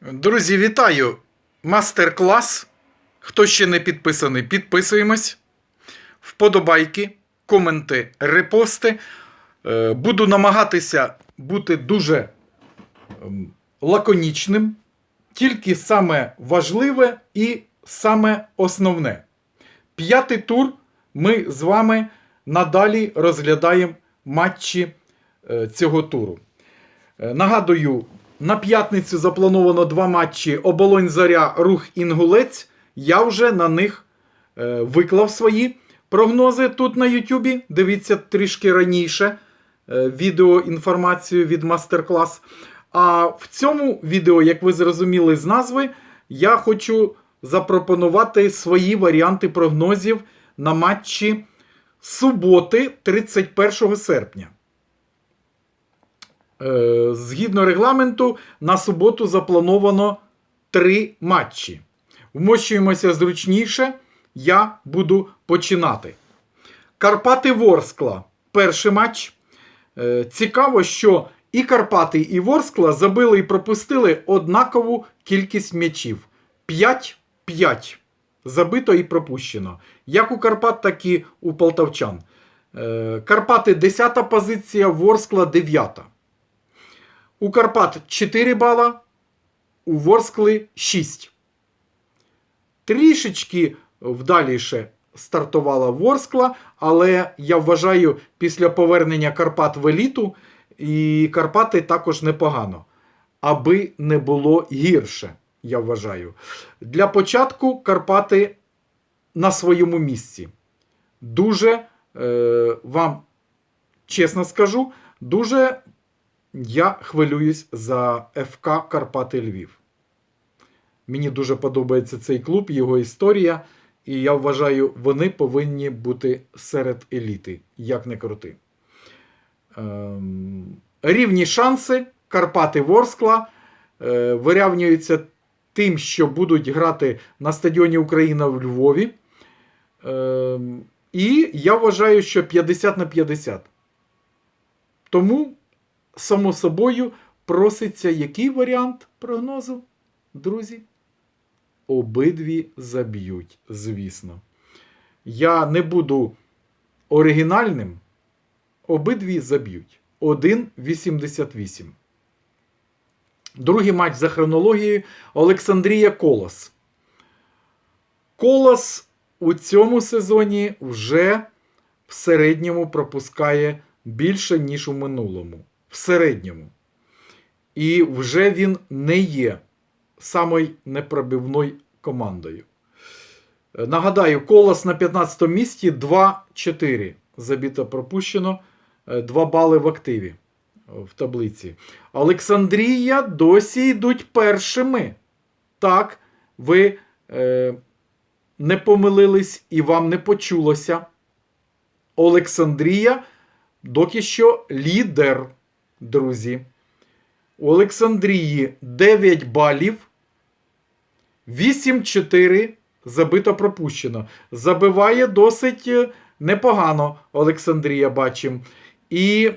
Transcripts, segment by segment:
Друзі, вітаю! Мастер-клас. Хто ще не підписаний, підписуємось. Вподобайки, коменти, репости. Е, Буду намагатися бути дуже ем, лаконічним, тільки саме важливе і саме основне. П'ятий тур ми з вами надалі розглядаємо матчі е, цього туру. Е, Нагадую, на п'ятницю заплановано два матчі Оболонь Заря, Рух Інгулець. Я вже на них е, виклав свої прогнози тут на Ютубі. Дивіться трішки раніше е, відео інформацію від мастер-клас. А в цьому відео, як ви зрозуміли з назви, я хочу запропонувати свої варіанти прогнозів на матчі суботи 31 серпня. Е, Згідно регламенту, на суботу заплановано три матчі. Вмощуємося зручніше. Я буду починати. Карпати Ворскла. Перший матч. Е, Цікаво, що і Карпати, і Ворскла забили і пропустили однакову кількість м'ячів. 5-5. Забито і пропущено. Як у Карпат, так і у полтавчан. Е, Карпати 10 позиція, Ворскла 9. У Карпат 4 бала, у Ворскли 6. Трішечки вдаліше стартувала Ворскла, але я вважаю, після повернення Карпат в еліту, і Карпати також непогано. Аби не було гірше, я вважаю. Для початку Карпати на своєму місці. Дуже е, вам чесно скажу, дуже я хвилююсь за ФК Карпати Львів. Мені дуже подобається цей клуб, його історія, і я вважаю, вони повинні бути серед еліти, як не крути. Ем, рівні шанси Карпати Ворскла е, вирівнюються тим, що будуть грати на стадіоні Україна в Львові. Ем, і я вважаю, що 50 на 50. Тому само собою проситься який варіант прогнозу, друзі? Обидві заб'ють, звісно. Я не буду оригінальним. Обидві заб'ють. 1,88. Другий матч за хронологією Олександрія Колос. Колос у цьому сезоні вже в середньому пропускає більше, ніж у минулому в середньому. І вже він не є самою непробивною командою. Е, Нагадаю, колос на 15 місці 2-4. Забіто пропущено 2 бали в активі е, в таблиці. Олександрія досі йдуть першими. Так, ви е, не помилились і вам не почулося. Олександрія доки що лідер друзі. У Олександрії 9 балів. 8-4 забито пропущено. Забиває досить е, непогано Олександрія бачимо. І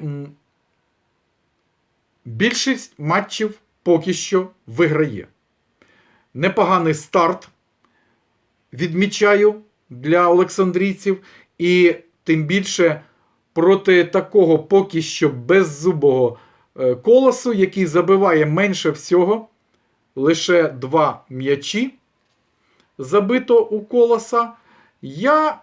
більшість матчів поки що виграє. Непоганий старт. Відмічаю для олександрійців. І тим більше проти такого поки що беззубого е, колосу, який забиває менше всього, лише два м'ячі забито у колоса. Я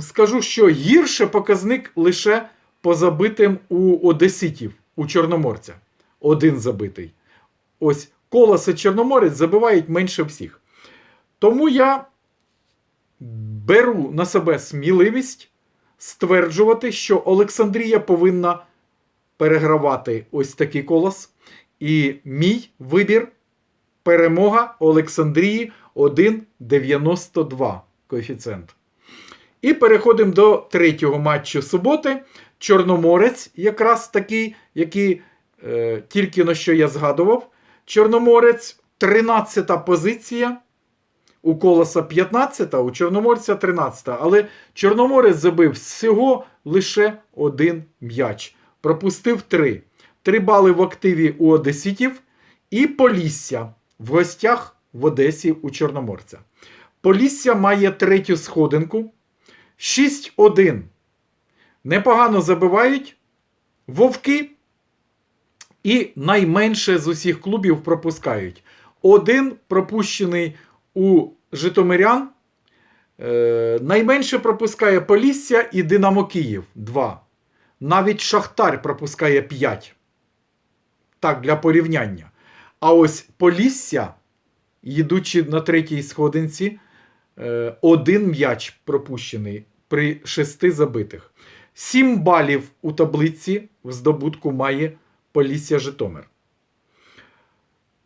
скажу, що гірше показник лише по забитим у Одеситів, у Чорноморця. Один забитий. Ось колос і Чорноморець забивають менше всіх. Тому я беру на себе сміливість стверджувати, що Олександрія повинна перегравати ось такий колос. І мій вибір перемога Олександрії 1,92 коефіцієнт. І переходимо до третього матчу суботи. Чорноморець, якраз такий, який е, тільки на що я згадував. Чорноморець 13 позиція. У колоса 15, у Чорноморця 13. Але Чорноморець забив всього лише один м'яч. Пропустив 3. 3 бали в активі у Одеситів і Полісся в гостях в Одесі у Чорноморця. Полісся має третю сходинку. 6-1. Непогано забивають вовки. І найменше з усіх клубів пропускають. Один пропущений у Житомирян. Е, найменше пропускає Полісся і Динамо Київ 2. Навіть Шахтар пропускає 5. Так, для порівняння. А ось Полісся, їдучи на третій сходинці, е, один м'яч пропущений при шести забитих. 7 балів у таблиці в здобутку має Полісся Житомир.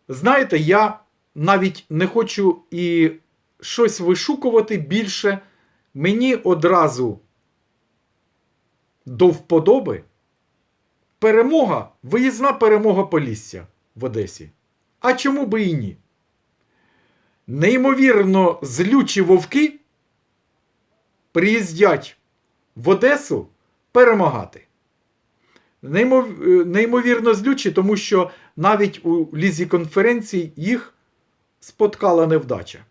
Знаєте, я навіть не хочу і щось вишукувати більше. Мені одразу до вподоби перемога, виїзна перемога Полісся в Одесі. А чому би і ні? Неймовірно, злючі вовки приїздять в Одесу перемагати. Е, Неймовірно злючі, тому що навіть у лізі конференцій їх споткала невдача.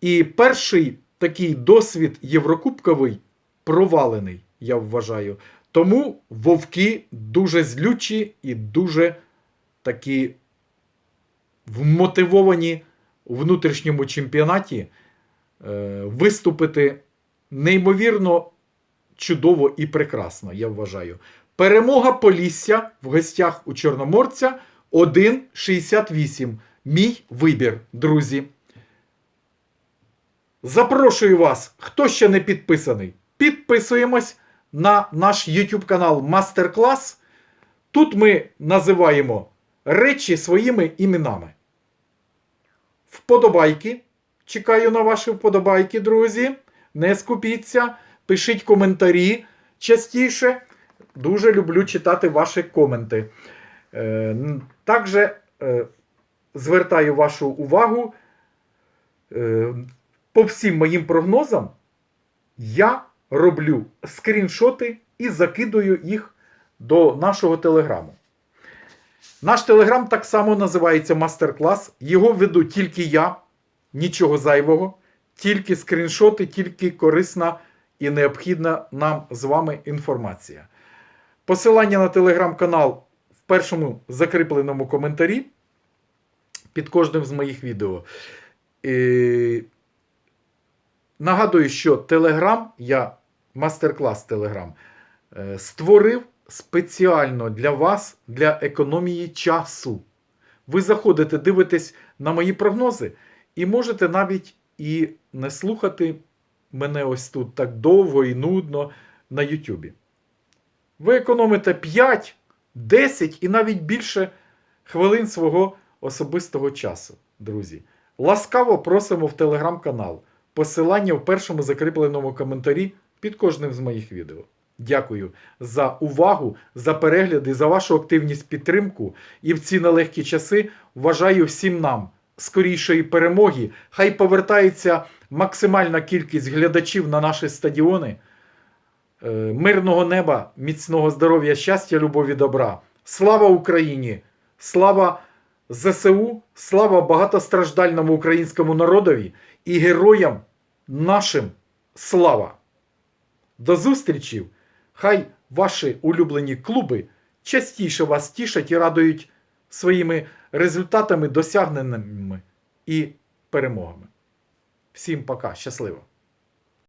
І перший такий досвід Єврокубковий провалений, я вважаю. Тому вовки дуже злючі і дуже такі вмотивовані у внутрішньому чемпіонаті е, виступити неймовірно чудово і прекрасно, я вважаю. Перемога Полісся в гостях у Чорноморця 1,68. Мій вибір, друзі. Запрошую вас, хто ще не підписаний, підписуємось на наш YouTube канал Мастер-клас. Тут ми називаємо речі своїми іменами. Вподобайки. Чекаю на ваші вподобайки, друзі. Не скупіться, пишіть коментарі частіше. Дуже люблю читати ваші коменти. Е, Також е, звертаю вашу увагу. е, По всім моїм прогнозам я роблю скріншоти і закидую їх до нашого телеграму. Наш телеграм так само називається мастер-клас. Його веду тільки я, нічого зайвого, тільки скріншоти, тільки корисна і необхідна нам з вами інформація. Посилання на телеграм-канал в першому закріпленому коментарі під кожним з моїх відео. І... Нагадую, що Телеграм, я мастер-клас Телеграм, створив спеціально для вас для економії часу. Ви заходите, дивитесь на мої прогнози, і можете навіть і не слухати мене ось тут так довго і нудно на Ютубі. Ви економите 5, 10 і навіть більше хвилин свого особистого часу, друзі. Ласкаво просимо в телеграм-канал. Посилання в першому закріпленому коментарі під кожним з моїх відео. Дякую за увагу, за перегляди, за вашу активність підтримку. І в ці нелегкі часи вважаю всім нам скорішої перемоги. Хай повертається максимальна кількість глядачів на наші стадіони. Е, Мирного неба, міцного здоров'я, щастя, любові, добра. Слава Україні! Слава ЗСУ, слава багатостраждальному українському народові і героям нашим слава! До зустрічі! Хай ваші улюблені клуби частіше вас тішать і радують своїми результатами, досягненнями і перемогами. Всім пока, щасливо!